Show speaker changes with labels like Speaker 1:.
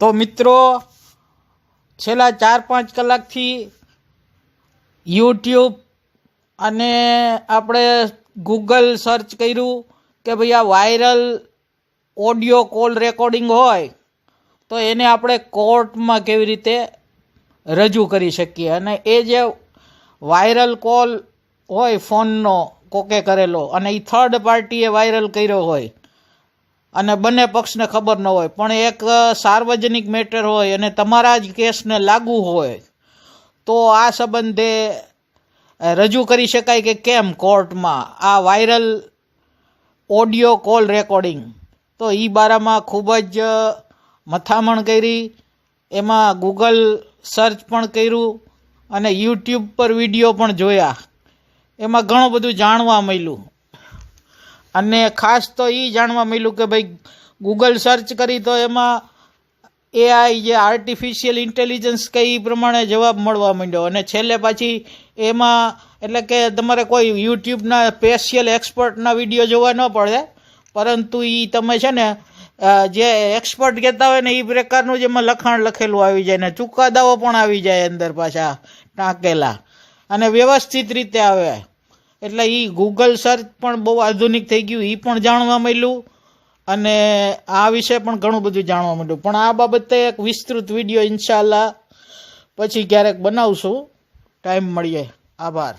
Speaker 1: તો મિત્રો, છેલ્લા ચાર પાંચ કલાકથી યુટ્યુબ અને આપણે ગૂગલ સર્ચ કર્યું કે ભાઈ આ વાયરલ ઓડિયો કોલ રેકોર્ડિંગ હોય, તો એને આપણે કોર્ટમાં કેવી રીતે રજૂ કરી શકીએ? અને એ જે વાયરલ કોલ હોય ફોનનો કોકે કરેલો, અને એ થર્ડ પાર્ટીએ વાયરલ કર્યો હોય અને બંને પક્ષને ખબર ન હોય. પણ એક સાર્વજનિક મેટર હોય અને તમારા જ કેસને લાગુ હોય, તો આ સંબંધે રજૂ કરી શકાય કે કેમ કોર્ટમાં આ વાયરલ ઓડિયો કોલ રેકોર્ડિંગ. તો એ બારામાં ખૂબ જ મથામણ કરી, એમાં ગૂગલ સર્ચ પણ કર્યું અને યુટ્યુબ પર વીડિયો પણ જોયા. એમાં ઘણું બધું જાણવા મળ્યું. અને ખાસ તો એ જાણવા મળ્યું કે ભાઈ ગૂગલ સર્ચ કરી તો એમાં એઆઈ જે આર્ટિફિશિયલ ઇન્ટેલિજન્સ કે એ પ્રમાણે જવાબ મળવા માંડ્યો. અને છેલ્લે પાછી એમાં, એટલે કે તમારે કોઈ યુટ્યુબના સ્પેશિયલ એક્સપર્ટના વીડિયો જોવા ન પડે, પરંતુ એ તમે છે ને જે એક્સપર્ટ કહેતા હોય ને એ પ્રકારનું જેમાં લખાણ લખેલું આવી જાય ને ચુકાદાઓ પણ આવી જાય અંદર પાછા, ટાંકેલા. અને વ્યવસ્થિત રીતે આવે. એટલે એ ગૂગલ સર્ચ પણ બહુ આધુનિક થઈ ગયું એ પણ જાણવા મળ્યું. અને આ વિશે પણ ઘણું બધું જાણવા મળ્યું. પણ આ બાબતે એક વિસ્તૃત વીડિયો ઇન્શાલ્લાહ પછી ક્યારેક બનાવશું. ટાઈમ મળીએ. આભાર.